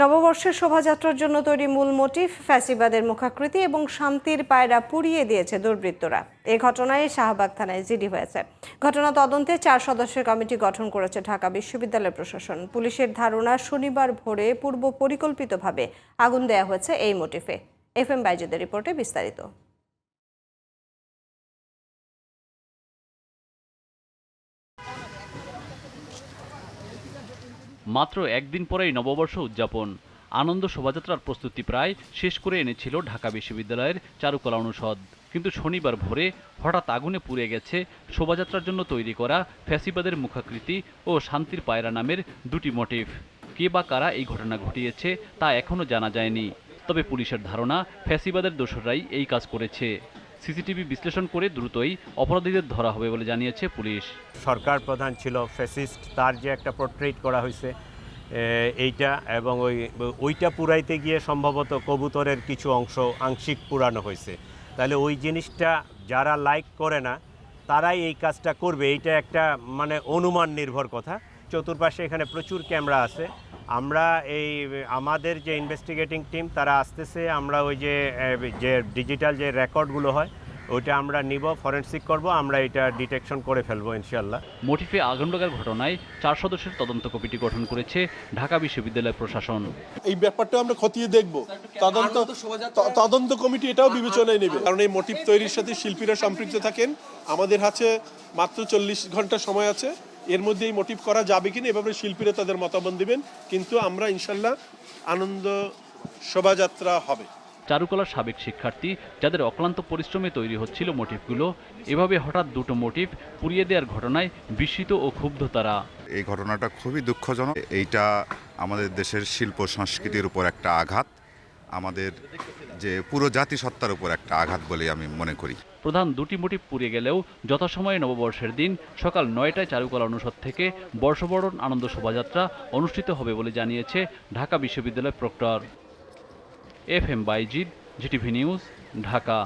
নববর্ষের শোভাযাত্রার জন্য তৈরি মূল মোটিফ ফ্যাসিবাদের মুখাকৃতি এবং শান্তির পায়রা পুড়িয়ে দিয়েছে দুর্বৃত্তরা। এ ঘটনায় শাহবাগ থানায় জিডি হয়েছে। ঘটনা তদন্তে চার সদস্যের কমিটি গঠন করেছে ঢাকা বিশ্ববিদ্যালয় প্রশাসন। পুলিশের ধারণা, শনিবার ভোরে পূর্ব পরিকল্পিতভাবে আগুন দেয়া হয়েছে এই মোটিফে। এফ এম বাইজুদের রিপোর্টে বিস্তারিত। মাত্র একদিন পরেই নববর্ষ উদযাপন। আনন্দ শোভাযাত্রার প্রস্তুতি প্রায় শেষ করে এনেছিল ঢাকা বিশ্ববিদ্যালয়ের চারুকলা অনুষদ। কিন্তু শনিবার ভোরে হঠাৎ আগুনে পুড়ে গেছে শোভাযাত্রার জন্য তৈরি করা ফ্যাসিবাদের মুখাকৃতি ও শান্তির পায়রা নামের দুটি মোটিভ। কে বা কারা এই ঘটনা ঘটিয়েছে তা এখনও জানা যায়নি। তবে পুলিশের ধারণা, ফ্যাসিবাদের দোসররাই এই কাজ করেছে। সিসিটিভি বিশ্লেষণ করে দ্রুতই অপরাধীদের ধরা হবে বলে জানিয়েছে পুলিশ। সরকার প্রধান ছিল ফ্যাসিস্ট, তার যে একটা পোর্ট্রেট করা হয়েছে এইটা এবং ওই, ওইটা পুরাইতে গিয়ে সম্ভবত কবুতরের কিছু অংশ আংশিক পুরানো হয়েছে। তাহলে ওই জিনিসটা যারা লাইক করে না, তারাই এই কাজটা করবে। এইটা একটা মানে অনুমান নির্ভর কথা। চতুর্পাশে এখানে প্রচুর ক্যামেরা আছে। আমরা এই আমাদের যে ইনভেস্টিগেটিং টিম তারা আসতেছে আমরা ওই যে যে ডিজিটাল যে রেকর্ডগুলো হয় ওইটা আমরা নিব ফরেনসিক করব আমরা এটা ডিটেকশন করে ফেলব ইনশাল্লাহ মোটিফে আগুন লাগার ঘটনায় চার সদস্যের তদন্ত কমিটি গঠন করেছে ঢাকা বিশ্ববিদ্যালয় প্রশাসন। এই ব্যাপারটা আমরা খতিয়ে দেখব। তদন্ত তদন্ত কমিটি এটাও বিবেচনায় নেবে। কারণ এই মোটিভ তৈরির সাথে শিল্পীরা সম্পৃক্ত থাকেন। আমাদের হাতে মাত্র চল্লিশ ঘণ্টা সময় আছে। এর মধ্যে এই মোটিভ করা যাবে কিনা এভাবে শিল্পীরা তাদের মতামত দিবেন। কিন্তু আমরা ইনশাল্লাহ আনন্দ শোভাযাত্রা হবে। চারুকলার সাবেক শিক্ষার্থী যাদের অক্লান্ত পরিশ্রমে তৈরি হচ্ছিল মোটিভগুলো এভাবে হঠাৎ দুটো মোটিভ পুড়িয়ে দেওয়ার ঘটনায় বিস্মিত ও ক্ষুব্ধ তারা। এই ঘটনাটা খুবই দুঃখজনক। এইটা আমাদের দেশের শিল্প সংস্কৃতির উপর একটা আঘাত। আমাদের যে পুরো জাতিসত্তার উপর একটা আঘাত বলে আমি মনে করি। প্রধান দুটি মোটিভ পুড়ে গেলেও যথাসময়ে নববর্ষের দিন সকাল নয়টায় চারুকলা অনুষদ থেকে বর্ষবরণ আনন্দ শোভাযাত্রা অনুষ্ঠিত হবে বলে জানিয়েছে ঢাকা বিশ্ববিদ্যালয় proctor. F M Baizid, GTV news, Dhaka.